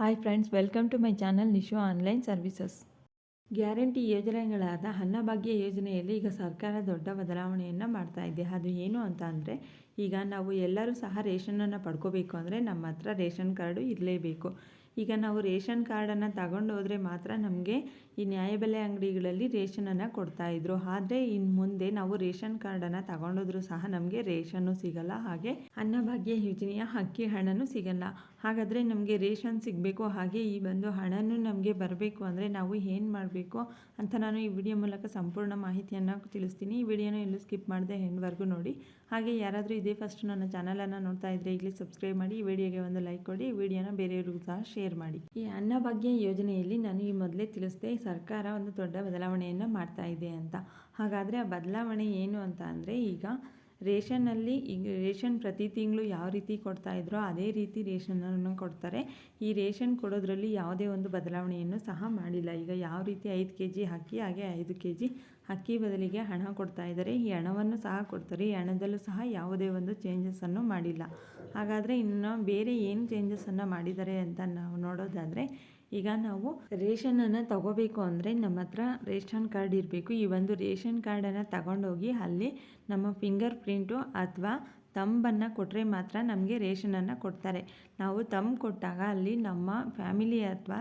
Hi friends welcome to my channel Nishu online services guarantee ಯೋಜನೆಗಳಾದ Annabhagya ಯೋಜನೆಯಲ್ಲಿ ಈಗ ಸರ್ಕಾರ ದೊಡ್ಡ ಬದಲಾವಣೆಯನ್ನು ಮಾಡ್ತಾ ಇದೆ. ಅದು ಏನು ಅಂತ ಅಂದರೆ, ಈಗ ನಾವು ಎಲ್ಲರೂ ಸಹ ರೇಷನನ್ನು ಪಡ್ಕೋಬೇಕು ಅಂದರೆ ನಮ್ಮ ಹತ್ರ ರೇಷನ್ ಕಾರ್ಡು ಇರಲೇಬೇಕು. ಈಗ ನಾವು ರೇಷನ್ ಕಾರ್ಡನ್ನು ತಗೊಂಡು ಹೋದರೆ ಮಾತ್ರ ನಮಗೆ ಈ ನ್ಯಾಯಬೆಲೆ ಅಂಗಡಿಗಳಲ್ಲಿ ರೇಷನನ್ನು ಕೊಡ್ತಾಯಿದ್ರು ಆದರೆ ಇನ್ನು ಮುಂದೆ ನಾವು ರೇಷನ್ ಕಾರ್ಡನ್ನು ತಗೊಂಡೋದ್ರೂ ಸಹ ನಮಗೆ ರೇಷನ್ನು ಸಿಗಲ್ಲ, ಹಾಗೆ ಅನ್ನಭಾಗ್ಯ ಯೋಜನೆಯ ಅಕ್ಕಿ ಹಣನೂ ಸಿಗಲ್ಲ. ಹಾಗಾದರೆ ನಮಗೆ ರೇಷನ್ ಸಿಗಬೇಕು, ಹಾಗೆ ಈ ಒಂದು ಹಣನು ನಮಗೆ ಬರಬೇಕು ಅಂದರೆ ನಾವು ಏನು ಮಾಡಬೇಕು ಅಂತ ನಾನು ಈ ವಿಡಿಯೋ ಮೂಲಕ ಸಂಪೂರ್ಣ ಮಾಹಿತಿಯನ್ನು ತಿಳಿಸ್ತೀನಿ. ಈ ವಿಡಿಯೋನ ಎಲ್ಲೂ ಸ್ಕಿಪ್ ಮಾಡದೆ ಹೆಣ್ವರೆಗೂ ನೋಡಿ. ಹಾಗೆ ಯಾರಾದರೂ ಇದೇ ಫಸ್ಟ್ ನನ್ನ ಚಾನಲನ್ನು ನೋಡ್ತಾ ಇದ್ದರೆ ಇಲ್ಲಿ ಸಬ್ಸ್ಕ್ರೈಬ್ ಮಾಡಿ, ಈ ವಿಡಿಯೋಗೆ ಒಂದು ಲೈಕ್ ಕೊಡಿ, ಈ ವಿಡಿಯೋನ ಬೇರೆಯವ್ರಿಗೂ ಸಹ ಶೇರ್ ಮಾಡಿ. ಈ ಅನ್ನಭಾಗ್ಯ ಯೋಜನೆಯಲ್ಲಿ ನಾನು ಈ ಮೊದಲೇ ತಿಳಿಸಿದೆ, ಸರ್ಕಾರ ಒಂದು ದೊಡ್ಡ ಬದಲಾವಣೆಯನ್ನು ಮಾಡ್ತಾ ಇದೆ ಅಂತ. ಹಾಗಾದರೆ ಆ ಬದಲಾವಣೆ ಏನು ಅಂತ ಅಂದರೆ ಈಗ ರೇಷನ್ನಲ್ಲಿ ಈಗ ರೇಷನ್ ಪ್ರತಿ ತಿಂಗಳು ಯಾವ ರೀತಿ ಕೊಡ್ತಾ ಇದ್ರೋ ಅದೇ ರೀತಿ ರೇಷನನ್ನು ಕೊಡ್ತಾರೆ. ಈ ರೇಷನ್ ಕೊಡೋದ್ರಲ್ಲಿ ಯಾವುದೇ ಒಂದು ಬದಲಾವಣೆಯನ್ನು ಸಹ ಮಾಡಿಲ್ಲ. ಈಗ ಯಾವ ರೀತಿ ಐದು ಕೆ ಜಿ ಅಕ್ಕಿ, ಹಾಗೆ ಐದು ಕೆ ಜಿ ಅಕ್ಕಿ ಬದಲಿಗೆ ಹಣ ಕೊಡ್ತಾ ಇದ್ದಾರೆ. ಈ ಹಣವನ್ನು ಸಹ ಕೊಡ್ತಾರೆ. ಈ ಹಣದಲ್ಲೂ ಸಹ ಯಾವುದೇ ಒಂದು ಚೇಂಜಸನ್ನು ಮಾಡಿಲ್ಲ. ಹಾಗಾದರೆ ಇನ್ನು ಬೇರೆ ಏನು ಚೇಂಜಸನ್ನು ಮಾಡಿದ್ದಾರೆ ಅಂತ ನಾವು ನೋಡೋದಾದರೆ, ಈಗ ನಾವು ರೇಷನನ್ನು ತಗೋಬೇಕು ಅಂದರೆ ನಮ್ಮ ಹತ್ರ ರೇಷನ್ ಕಾರ್ಡ್ ಇರಬೇಕು. ಈ ಒಂದು ರೇಷನ್ ಕಾರ್ಡನ್ನು ತಗೊಂಡೋಗಿ ಅಲ್ಲಿ ನಮ್ಮ ಫಿಂಗರ್ ಪ್ರಿಂಟು ಅಥವಾ ತಂಬನ್ನು ಕೊಟ್ಟರೆ ಮಾತ್ರ ನಮಗೆ ರೇಷನನ್ನು ಕೊಡ್ತಾರೆ. ನಾವು ತಂಬ್ ಕೊಟ್ಟಾಗ ಅಲ್ಲಿ ನಮ್ಮ ಫ್ಯಾಮಿಲಿ ಅಥವಾ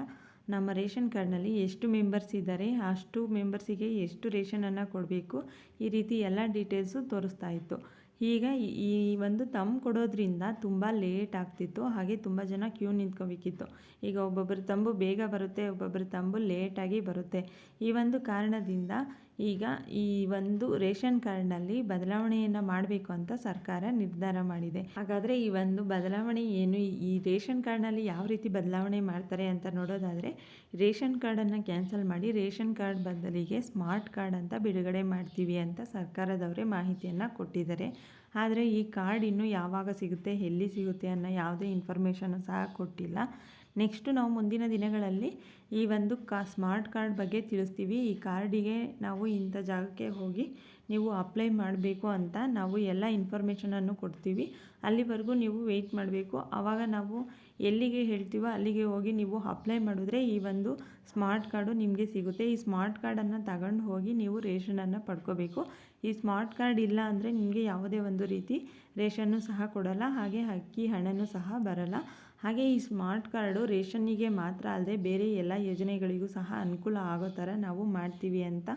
ನಮ್ಮ ರೇಷನ್ ಕಾರ್ಡ್ನಲ್ಲಿ ಎಷ್ಟು ಮೆಂಬರ್ಸ್ ಇದ್ದಾರೆ ಅಷ್ಟು ಮೆಂಬರ್ಸಿಗೆ ಎಷ್ಟು ರೇಷನನ್ನು ಕೊಡಬೇಕು, ಈ ರೀತಿ ಎಲ್ಲ ಡೀಟೇಲ್ಸು ತೋರಿಸ್ತಾ ಇತ್ತು. ಈಗ ಈ ಒಂದು ತಮ್ ಕೊಡೋದ್ರಿಂದ ತುಂಬ ಲೇಟ್ ಆಗ್ತಿತ್ತು. ಹಾಗೆ ತುಂಬ ಜನ ಕ್ಯೂ ನಿಂತ್ಕೋಬೇಕಿತ್ತು. ಈಗ ಒಬ್ಬೊಬ್ಬರು ತಂಬು ಬೇಗ ಬರುತ್ತೆ ಒಬ್ಬೊಬ್ಬರು ತಂಬು ಲೇಟಾಗಿ ಬರುತ್ತೆ. ಈ ಒಂದು ಕಾರಣದಿಂದ ಈಗ ಈ ಒಂದು ರೇಷನ್ ಕಾರ್ಡ್ನಲ್ಲಿ ಬದಲಾವಣೆಯನ್ನು ಮಾಡಬೇಕು ಅಂತ ಸರ್ಕಾರ ನಿರ್ಧಾರ ಮಾಡಿದೆ. ಹಾಗಾದರೆ ಈ ಒಂದು ಬದಲಾವಣೆ ಏನು? ಈ ರೇಷನ್ ಕಾರ್ಡ್ನಲ್ಲಿ ಯಾವ ರೀತಿ ಬದಲಾವಣೆ ಮಾಡ್ತಾರೆ ಅಂತ ನೋಡೋದಾದರೆ, ರೇಷನ್ ಕಾರ್ಡನ್ನು ಕ್ಯಾನ್ಸಲ್ ಮಾಡಿ ರೇಷನ್ ಕಾರ್ಡ್ ಬದಲಿಗೆ ಸ್ಮಾರ್ಟ್ ಕಾರ್ಡ್ ಅಂತ ಬಿಡುಗಡೆ ಮಾಡ್ತೀವಿ ಅಂತ ಸರ್ಕಾರದವರೇ ಮಾಹಿತಿಯನ್ನು ಕೊಟ್ಟಿದ್ದಾರೆ. ಆದರೆ ಈ ಕಾರ್ಡ್ ಇನ್ನೂ ಯಾವಾಗ ಸಿಗುತ್ತೆ, ಎಲ್ಲಿ ಸಿಗುತ್ತೆ ಅನ್ನೋ ಯಾವುದೇ ಇನ್ಫಾರ್ಮೇಷನ್ನು ಸಹ ಕೊಟ್ಟಿಲ್ಲ. ನೆಕ್ಸ್ಟು ನಾವು ಮುಂದಿನ ದಿನಗಳಲ್ಲಿ ಈ ಒಂದು ಕಾ ಸ್ಮಾರ್ಟ್ ಕಾರ್ಡ್ ಬಗ್ಗೆ ತಿಳಿಸ್ತೀವಿ. ಈ ಕಾರ್ಡಿಗೆ ನಾವು ಇಂಥ ಜಾಗಕ್ಕೆ ಹೋಗಿ ನೀವು ಅಪ್ಲೈ ಮಾಡಬೇಕು ಅಂತ ನಾವು ಎಲ್ಲ ಇನ್ಫಾರ್ಮೇಷನನ್ನು ಕೊಡ್ತೀವಿ. ಅಲ್ಲಿವರೆಗೂ ನೀವು ವೆಯ್ಟ್ ಮಾಡಬೇಕು. ಆವಾಗ ನಾವು ಎಲ್ಲಿಗೆ ಹೇಳ್ತೀವೋ ಅಲ್ಲಿಗೆ ಹೋಗಿ ನೀವು ಅಪ್ಲೈ ಮಾಡಿದ್ರೆ ಈ ಒಂದು ಸ್ಮಾರ್ಟ್ ಕಾರ್ಡು ನಿಮಗೆ ಸಿಗುತ್ತೆ. ಈ ಸ್ಮಾರ್ಟ್ ಕಾರ್ಡನ್ನು ತಗೊಂಡು ಹೋಗಿ ನೀವು ರೇಷನನ್ನು ಪಡ್ಕೋಬೇಕು. ಈ ಸ್ಮಾರ್ಟ್ ಕಾರ್ಡ್ ಇಲ್ಲ ಅಂದರೆ ನಿಮಗೆ ಯಾವುದೇ ಒಂದು ರೀತಿ ರೇಷನ್ನು ಸಹ ಕೊಡಲ್ಲ. ಹಾಗೆ ಅಕ್ಕಿ ಹಣನೂ ಸಹ ಬರಲ್ಲ. ಹಾಗೆ ಈ ಸ್ಮಾರ್ಟ್ ಕಾರ್ಡು ರೇಷನ್ನಿಗೆ ಮಾತ್ರ ಅಲ್ಲದೆ ಬೇರೆ ಎಲ್ಲ ಯೋಜನೆಗಳಿಗೂ ಸಹ ಅನುಕೂಲ ಆಗೋ ಥರ ನಾವು ಮಾಡ್ತೀವಿ ಅಂತ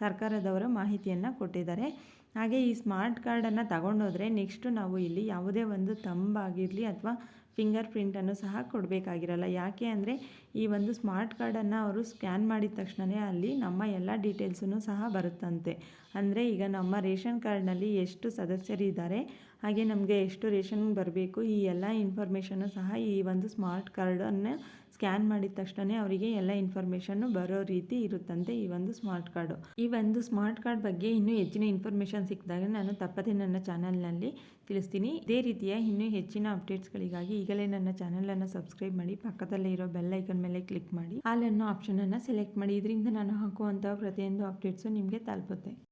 ಸರ್ಕಾರದವರ ಮಾಹಿತಿಯನ್ನು ಕೊಟ್ಟಿದ್ದಾರೆ. ಕೊಟ್ಟಿದ್ದಾರೆ ಹಾಗೆ ಈ ಸ್ಮಾರ್ಟ್ ಕಾರ್ಡನ್ನು ತಗೊಂಡೋದ್ರೆ ನೆಕ್ಸ್ಟು ನಾವು ಇಲ್ಲಿ ಯಾವುದೇ ಒಂದು ತಂಬಾಗಿರಲಿ ಅಥವಾ ಫಿಂಗರ್ ಪ್ರಿಂಟನ್ನು ಸಹ ಕೊಡಬೇಕಾಗಿರಲ್ಲ. ಯಾಕೆ ಅಂದರೆ ಈ ಒಂದು ಸ್ಮಾರ್ಟ್ ಕಾರ್ಡನ್ನು ಅವರು ಸ್ಕ್ಯಾನ್ ಮಾಡಿದ ತಕ್ಷಣವೇ ಅಲ್ಲಿ ನಮ್ಮ ಎಲ್ಲ ಡೀಟೇಲ್ಸನ್ನು ಸಹ ಬರುತ್ತಂತೆ. ಅಂದರೆ ಈಗ ನಮ್ಮ ರೇಷನ್ ಕಾರ್ಡ್ನಲ್ಲಿ ಎಷ್ಟು ಸದಸ್ಯರಿದ್ದಾರೆ ಹಾಗೆ ನಮಗೆ ಎಷ್ಟು ರೇಷನ್ ಬರಬೇಕು, ಈ ಎಲ್ಲ ಇನ್ಫಾರ್ಮೇಷನ್ನು ಸಹ ಈ ಒಂದು ಸ್ಮಾರ್ಟ್ ಕಾರ್ಡನ್ನು ಸ್ಕ್ಯಾನ್ ಮಾಡಿದ ತಕ್ಷಣ ಅವರಿಗೆ ಎಲ್ಲ ಇನ್ಫಾರ್ಮೇಷನ್ನು ಬರೋ ರೀತಿ ಇರುತ್ತಂತೆ ಈ ಒಂದು ಸ್ಮಾರ್ಟ್ ಕಾರ್ಡು. ಈ ಒಂದು ಸ್ಮಾರ್ಟ್ ಕಾರ್ಡ್ ಬಗ್ಗೆ ಇನ್ನೂ ಹೆಚ್ಚಿನ ಸಿಕ್ಕಿದಾಗ ನಾನು ತಪ್ಪದೇ ನನ್ನ ಚಾನಲ್ನಲ್ಲಿ ತಿಳಿಸ್ತೀನಿ. ಇದೇ ರೀತಿಯ ಇನ್ನೂ ಹೆಚ್ಚಿನ ಅಪ್ಡೇಟ್ಸ್ಗಳಿಗಾಗಿ ಈಗಲೇ ನನ್ನ ಚಾನಲನ್ನು ಸಬ್ಸ್ಕ್ರೈಬ್ ಮಾಡಿ, ಪಕ್ಕದಲ್ಲೇ ಇರೋ ಬೆಲ್ ಐಕನ್ ಮೇಲೆ ಕ್ಲಿಕ್ ಮಾಡಿ, ಆಲ್ ಆಪ್ಷನನ್ನು ಸೆಲೆಕ್ಟ್ ಮಾಡಿ. ಇದರಿಂದ ನಾನು ಹಾಕುವಂಥ ಪ್ರತಿಯೊಂದು ಅಪ್ಡೇಟ್ಸು ನಿಮಗೆ ತಲುಪುತ್ತೆ.